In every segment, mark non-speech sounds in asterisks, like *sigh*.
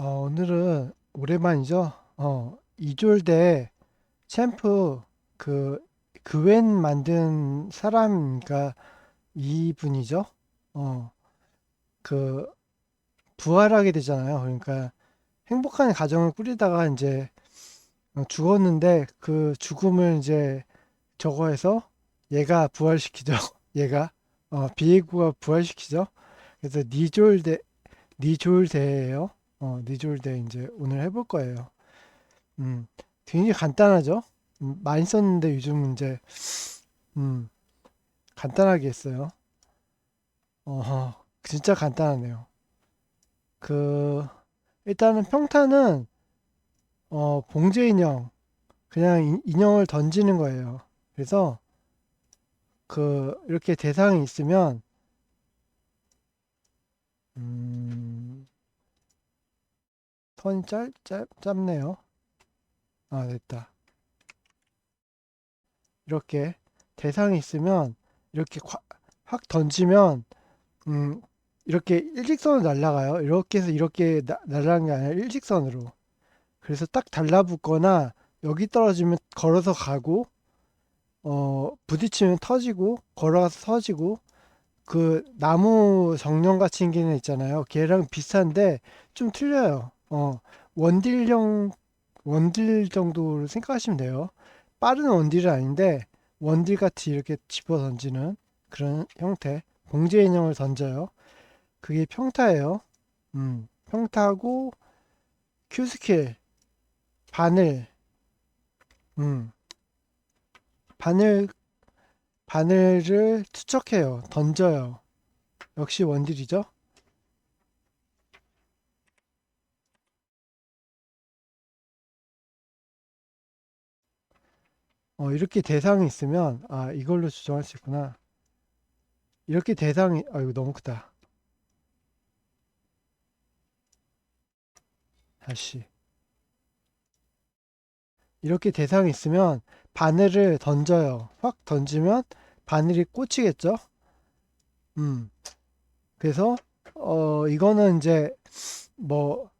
어, 오늘은 오랜만이죠. 어, 이졸대 챔프 그 그웬 만든 사람이니까 이분이죠. 어, 그 부활하게 되잖아요. 그러니까 행복한 가정을 꾸리다가 이제 어, 죽었는데 그 죽음을 이제 저거 해서 얘가 부활시키죠. *laughs* 얘가 어, 비에고가 부활시키죠. 그래서 니졸대 니졸대예요. 어, 니졸대 이제 오늘 해볼 거예요. 음, 굉장히 간단하죠? 음, 많이 썼는데 요즘 이제 음, 간단하게 했어요. 어, 진짜 간단하네요. 그 일단은 평타는 어, 봉제 인형 그냥 인- 인형을 던지는 거예요. 그래서 그 이렇게 대상이 있으면 음, 턴이 짧, 짧, 짧네요. 아, 됐다. 이렇게 대상이 있으면 이렇게 과- 확 던지면 음, 이렇게 일직선으로 날아가요. 이렇게 해서 이렇게 나, 날아가는 게 아니라 일직선으로. 그래서 딱 달라붙거나 여기 떨어지면 걸어서 가고 어, 부딪히면 터지고 걸어가서 터지고 그 나무 정령같이 애 있잖아요. 걔랑 비슷한데 좀 틀려요. 어, 원딜형 원딜 정도로 생각하시면 돼요. 빠른 원딜은 아닌데 원딜 같이 이렇게 집어 던지는 그런 형태. 봉제 인형을 던져요. 그게 평타예요. 음, 평타고 큐 스킬 바늘. 음, 바늘 바늘을 투척해요. 던져요. 역시 원딜이죠. 어, 이렇게 대상이 있으면 아, 이걸로 조정할 수 있구나. 이렇게 대상이 아, 이거 너무 크다. 다시. 이렇게 대상이 있으면 바늘을 던져요. 확 던지면 바늘이 꽂히겠죠? 음. 그래서 어 이거는 이제 뭐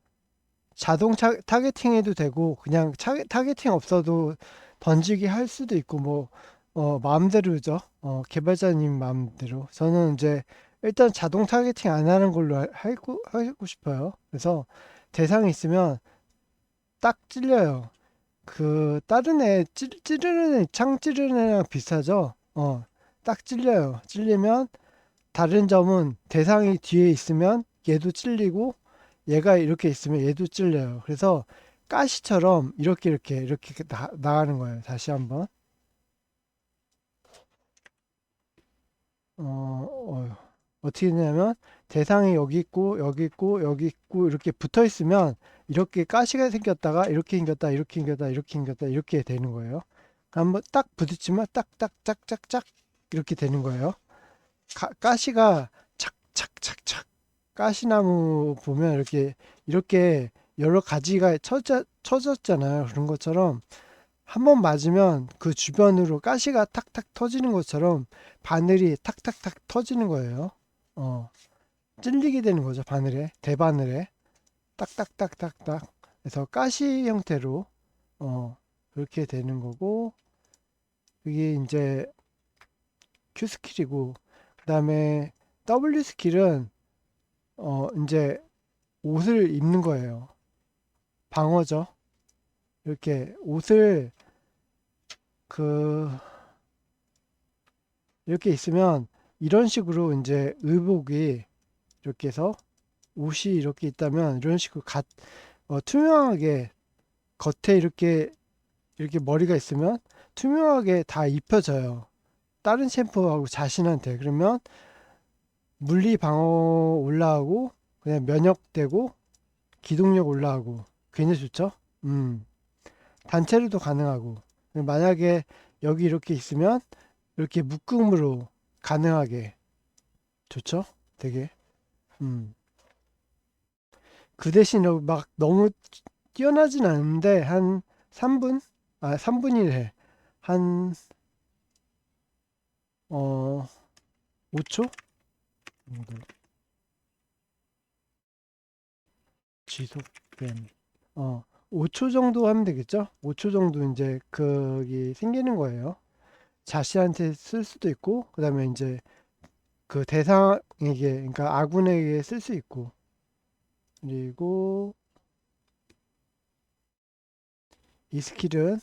자동 차, 타겟팅 해도 되고 그냥 차, 타겟팅 없어도 던지기 할 수도 있고 뭐 어, 마음대로죠. 어, 개발자님 마음대로. 저는 이제 일단 자동 타겟팅 안 하는 걸로 하- 하고 하고 싶어요. 그래서 대상이 있으면 딱 찔려요. 그 다른 애 찌, 찌르는 애, 창 찌르는 애랑 비슷하죠. 어, 딱 찔려요. 찔리면 다른 점은 대상이 뒤에 있으면 얘도 찔리고 얘가 이렇게 있으면 얘도 찔려요. 그래서 가시처럼 이렇게 이렇게 이렇게 나, 나가는 거예요. 다시 한번. 어, 어, 어떻게 되냐면 대상이 여기 있고 여기 있고 여기 있고 이렇게 붙어 있으면 이렇게 가시가 생겼다가 이렇게 생겼다 이렇게 생겼다 이렇게 생겼다 이렇게 되는 거예요. 한번 딱 부딪히면 딱딱짝짝짝 이렇게 되는 거예요. 가, 가시가 착착착착 가시나무 보면 이렇게 이렇게 여러 가지가 쳐져, 쳐졌잖아요. 그런 것처럼 한 번 맞으면 그 주변으로 가시가 탁탁 터지는 것처럼 바늘이 탁탁탁 터지는 거예요. 어, 찔리게 되는 거죠. 바늘에 대바늘에 딱딱딱딱딱. 그래서 가시 형태로 어, 그렇게 되는 거고 그게 이제 Q 스킬이고 그 다음에 W 스킬은 어, 이제 옷을 입는 거예요. 방어죠. 이렇게 옷을 그 이렇게 있으면 이런 식으로 이제 의복이 이렇게 해서 옷이 이렇게 있다면 이런 식으로 가, 어, 투명하게 겉에 이렇게 이렇게 머리가 있으면 투명하게 다 입혀져요. 다른 챔프하고 자신한테 그러면 물리 방어 올라가고 그냥 면역되고 기동력 올라가고 굉장히 좋죠. 음. 단체로도 가능하고 만약에 여기 이렇게 있으면 이렇게 묶음으로 가능하게 좋죠. 되게 음. 그 대신 막 너무 뛰어나진 않은데 한 3분 아 3분이래 한 어 5초 지속됨. 어, 5초 정도 하면 되겠죠? 5초 정도 이제 그게 생기는 거예요. 자신한테 쓸 수도 있고, 그 다음에 이제 그 대상에게, 그러니까 아군에게 쓸 수 있고, 그리고 이 스킬은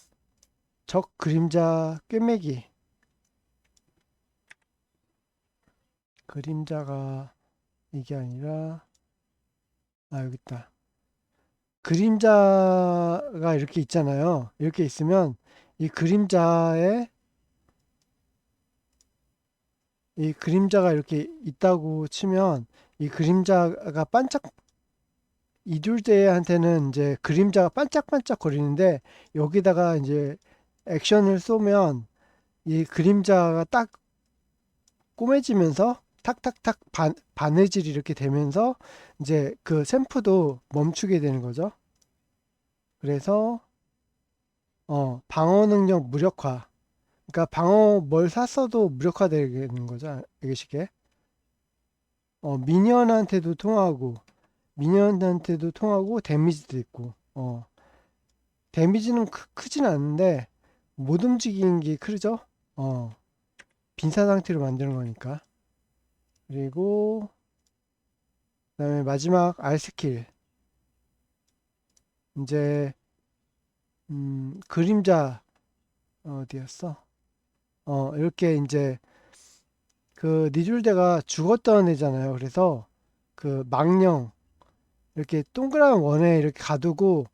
적 그림자 꿰매기. 그림자가 이게 아니라, 아, 여기 있다. 그림자가 이렇게 있잖아요. 이렇게 있으면 이 그림자에 이 그림자가 이렇게 있다고 치면 이 그림자가 반짝 이둘대한테는 이제 그림자가 반짝반짝 거리는데 여기다가 이제 액션을 쏘면 이 그림자가 딱 꼬매지면서 탁탁탁 반, 바느질이 이렇게 되면서 이제 그 샘프도 멈추게 되는 거죠. 그래서 어 방어 능력 무력화. 그러니까 방어 뭘 샀어도 무력화되는 거죠. 이게 쉽게. 어 미니언한테도 통하고 미니언한테도 통하고 데미지도 있고. 어 데미지는 크, 크진 않은데 못 움직이는 게 크죠. 어 빈사 상태로 만드는 거니까. 그리고 그 다음에 마지막 R 스킬 이제 음, 그림자 어디였어? 어 이렇게 이제 그 니줄대가 죽었던 애잖아요. 그래서 그 망령 이렇게 동그란 원에 이렇게 가두고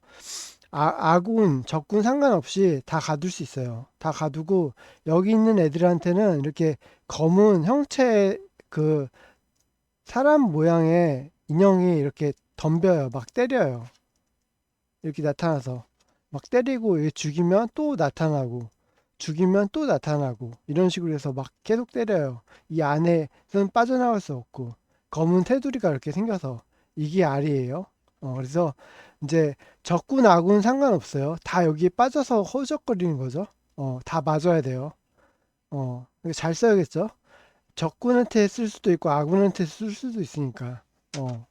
아, 아군, 적군 상관없이 다 가둘 수 있어요. 다 가두고 여기 있는 애들한테는 이렇게 검은 형체 그 사람 모양의 인형이 이렇게 덤벼요. 막 때려요. 이렇게 나타나서 막 때리고 얘 죽이면 또 나타나고 죽이면 또 나타나고 이런 식으로 해서 막 계속 때려요. 이 안에는 빠져나갈 수 없고 검은 테두리가 이렇게 생겨서 이게 알이에요. 어, 그래서 이제 적군 아군 상관없어요. 다 여기에 빠져서 허우적거리는 거죠. 어, 다 맞아야 돼요. 어, 잘 써야겠죠? 적군한테 쓸 수도 있고 아군한테 쓸 수도 있으니까. 어.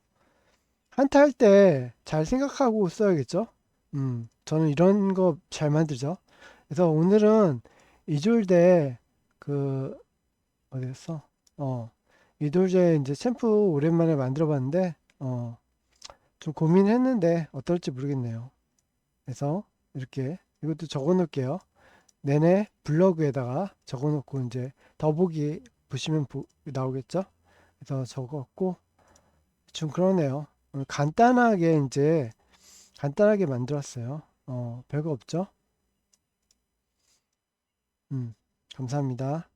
한타 할 때 잘 생각하고 써야겠죠? 음, 저는 이런 거 잘 만들죠. 그래서 오늘은 이졸대 그 어디였어? 어, 이졸대 이제 챔프 오랜만에 만들어 봤는데 어, 좀 고민했는데 어떨지 모르겠네요. 그래서 이렇게 이것도 적어 놓을게요. 내내 블로그에다가 적어 놓고 이제 더보기 보시면 보, 나오겠죠? 그래서 적었고 좀 그러네요. 간단하게 이제 간단하게 만들었어요. 어, 별거 없죠? 음, 감사합니다.